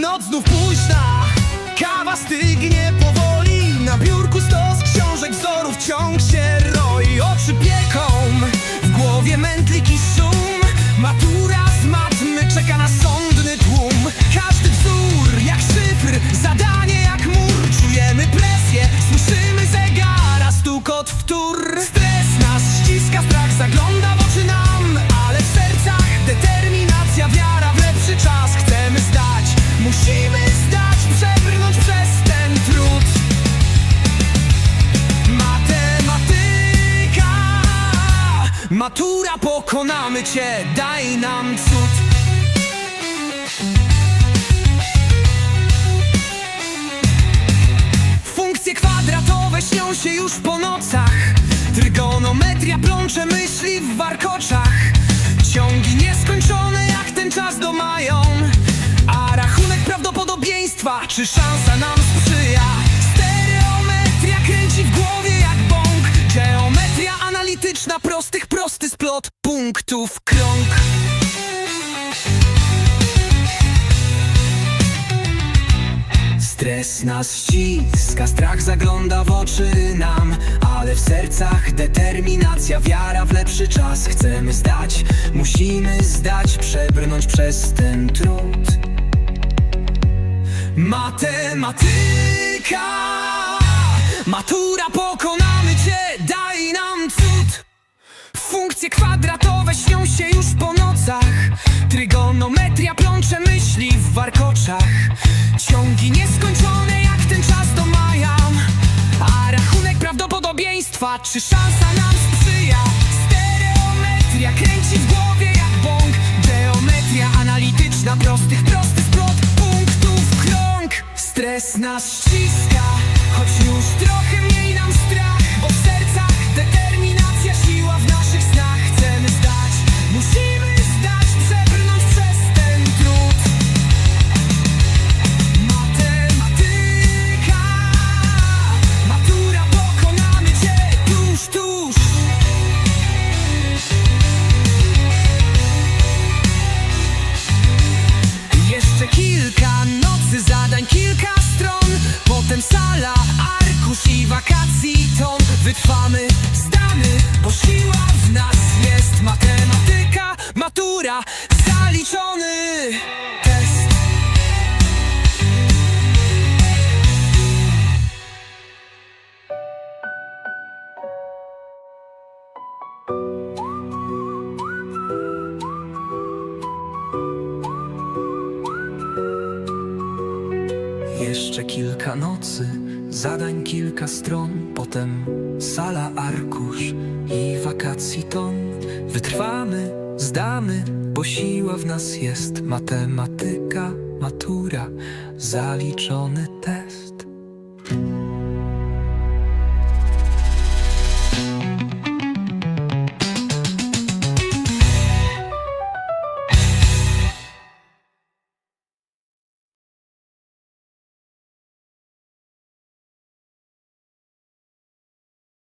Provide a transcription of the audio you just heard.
Noc znów późna, kawa stygnie powoli. Na biurku stos książek, wzorów ciąg Matura, pokonamy cię, daj nam cud. Funkcje kwadratowe śnią się już po nocach. Trygonometria plącze myśli w warkoczach. Ciągi nieskończone jak ten czas domają. A rachunek prawdopodobieństwa, czy szansa nam sprzyja punktów krąg. Stres nas ściska, strach zagląda w oczy nam Ale w sercach determinacja, wiara w lepszy czas. Chcemy zdać, musimy zdać, przebrnąć przez ten trud. Matematyka Matura, pokonamy Funkcje kwadratowe śnią się już po nocach. Trygonometria plącze myśli w warkoczach. Ciągi nieskończone jak ten czas do maja. A rachunek prawdopodobieństwa, czy szansa nam sprzyja? Stereometria kręci w głowie jak bąk. Geometria analityczna prostych, prosty splot punktów krąg. Stres nas ściska, choć już trochę Wytrwamy, zdamy, bo siła w nas jest. Matematyka, matura, zaliczony test. Jeszcze kilka nocy, zadań kilka stron, potem sala, arkusz i wakacji ton. Wytrwamy, zdamy, bo siła w nas jest matematyka, matura, zaliczony test.